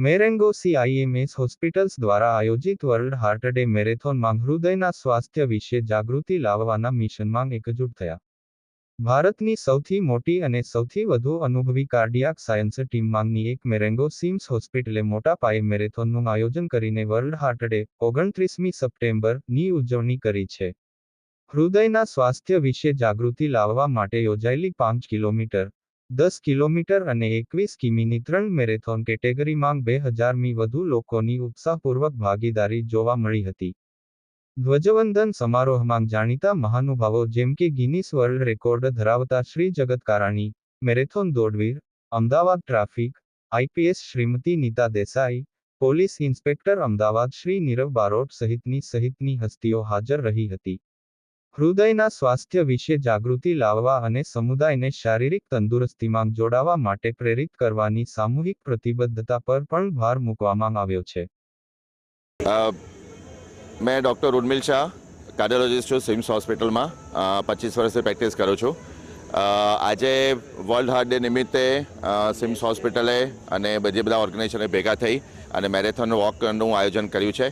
મેરેંગો સીઆઈએમએસ hospitals દ્વારા આયોજિત world heart day મેરેથોનમાં હૃદયના સ્વાસ્થ્ય વિશે જાગૃતિ લાવવાના મિશનમાં એકજૂટ થયા. ભારતની સૌથી મોટી અને સૌથી વધુ અનુભવી કાર્ડિયાક સાયન્સ ટીમમાંની એક મેરેંગો સિમ્સ હોસ્પિટલે મોટા પાયે મેરેથોનનું આયોજન કરીને વર્લ્ડ હાર્ટ ડે ઓગણત્રીસમી સપ્ટેમ્બરની ઉજવણી કરી છે. હૃદયના સ્વાસ્થ્ય વિશે જાગૃતિ લાવવા માટે યોજાયેલી પાંચ કિલોમીટર દસ કિલોમીટર અને એકવીસ કિમીની ત્રણ મેરેથોન કેટેગરીમાં બે હજારમી વધુ લોકોની ઉત્સાહપૂર્વક ભાગીદારી જોવા મળી હતી. ધ્વજવંદન સમારોહમાં જાણીતા મહાનુભાવો જેમ કે ગિનીસ વર્લ્ડ રેકોર્ડ ધરાવતા Shri Jagatkarani, marathon દોડવીર, Ahmedabad traffic, IPS Shrimati Nita Desai, police inspector Ahmedabad Shri Nirav Barot સહિતની સહિતની હસ્તીઓ હાજર રહી હતી. હૃદયના સ્વાસ્થ્ય વિશે જાગૃતિ લાવવા અને સમુદાયને શારીરિક તંદુરસ્તીમાં જોડાવા માટે પ્રેરિત કરવાની સામૂહિક પ્રતિબદ્ધતા પર પણ ભાર મૂકવામાં આવ્યો છે. મેં ડૉક્ટર ઉર્મિલ શાહ, કાર્ડિયોલોજિસ્ટ છું, સિમ્સ હોસ્પિટલમાં. પચીસ વર્ષથી પ્રેક્ટિસ કરું છું. આજે વર્લ્ડ હાર્ટ ડે નિમિત્તે સિમ્સ હોસ્પિટલે અને બધી બધા ઓર્ગેનાઇઝેશને ભેગા થઈ અને મેરેથોન વોકનું આયોજન કર્યું છે.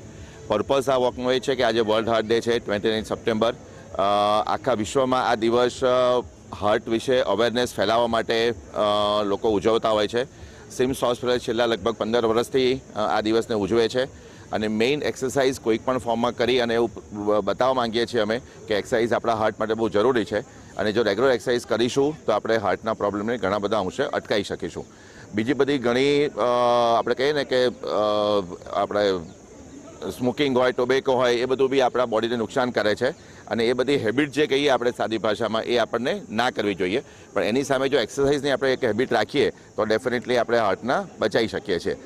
પર્પઝ આ વોકનું એ છે કે આજે વર્લ્ડ હાર્ટ ડે છે, ટ્વેન્ટી નાઇન સપ્ટેમ્બર. આખા વિશ્વમાં આ દિવસ હાર્ટ વિશે અવેરનેસ ફેલાવવા માટે લોકો ઉજવતા હોય છે. સિમ્સ હોસ્પિટલ છેલ્લા લગભગ પંદર વર્ષથી આ દિવસને ઉજવે છે. અને મેઇન એક્સરસાઇઝ કોઈક પણ ફોર્મમાં કરી અને એવું બતાવવા માંગીએ છીએ અમે કે એક્સરસાઇઝ આપણા હાર્ટ માટે બહુ જરૂરી છે. અને જો રેગ્યુલર એક્સરસાઇઝ કરીશું, તો આપણે હાર્ટના પ્રોબ્લેમને ઘણા બધા અંશે અટકાવી શકીશું. બીજી બધી ઘણી આપણે કહીએ ને કે આપણે સ્મોકિંગ હોય, ટોબેકો હોય, એ બધું બી આપણા બોડીને નુકસાન કરે છે. અને એ બધી હેબિટ જે કહીએ આપણે સાદી ભાષામાં, એ આપણને ના કરવી જોઈએ. પણ એની સામે જો એક્સરસાઇઝની આપણે એક હેબિટ રાખીએ, તો ડેફિનેટલી આપણે હાર્ટના બચાવી શકીએ છીએ.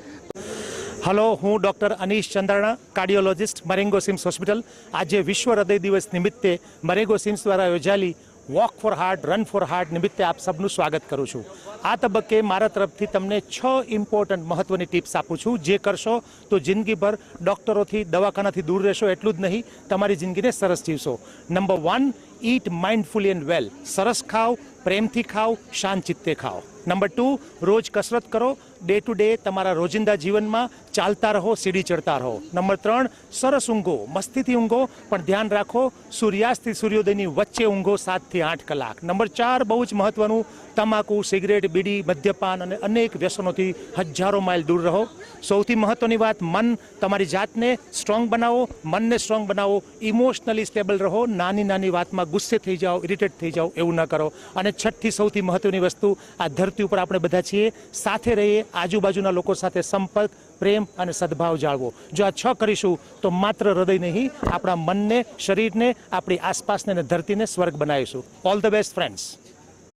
હલો હું doctor Anish Chandrana cardiologist Marengo CIMS hospital આજે વિશ્વ હૃદય દિવસ નિમિત્તે મરેંગો સિમ્સ દ્વારા યોજાયેલી walk for heart run for heart નિમિત્તે આપ સબનું સ્વાગત કરું છું. આ તબક્કે મારા તરફથી તમને છ ઇમ્પોર્ટન્ટ મહત્ત્વની ટિપ્સ આપું છું. જે કરશો તો જિંદગીભર ડૉક્ટરોથી, દવાખાનાથી દૂર રહેશો, એટલું જ નહીં, તમારી જિંદગીને સરસ જીવશો. Number one eat mindfully and well સરસ ખાઓ, પ્રેમથી ખાઓ, શાંત ચિત્તે ખાઓ. નંબર ટુ રોજ કસરત કરો ડે ટુ ડે તમારા રોજિંદા જીવનમાં ચાલતા રહો, સીડી ચડતા રહો. નંબર ત્રણ, સરસ ઊંઘો, મસ્તીથી ઊંઘો, પણ ધ્યાન રાખો, સૂર્યાસ્તથી સૂર્યોદયની વચ્ચે ઊંઘો સાતથી આઠ કલાક. નંબર ચાર, બહુ જ મહત્વનું, તમાકુ, સિગરેટ, બીડી, મદ્યપાન અને અનેક વ્યસનોથી હજારો માઇલ દૂર રહો. સૌથી મહત્વની વાત, મન. તમારી જાતને સ્ટ્રોંગ બનાવો, મનને સ્ટ્રોંગ બનાવો, ઇમોશનલી સ્ટેબલ રહો, નાની નાની વાતમાં ગુસ્સે થઈ જાઓ, ઇરિટેટ થઈ જાઓ, એવું ન કરો. અને છઠ્ઠી સૌથી મહત્વની વસ્તુ, આ ધરતી ઉપર આપણે બધા છીએ, સાથે રહીએ આજુબાજુના લોકો સાથે સંપર્ક, પ્રેમ અને સદભાવ જાળવો. જો આ છ કરીશું, તો માત્ર હૃદય નહીં, આપણા મનને, શરીરને, આપણી આસપાસને અને ધરતીને સ્વર્ગ બનાવીશું. All the best friends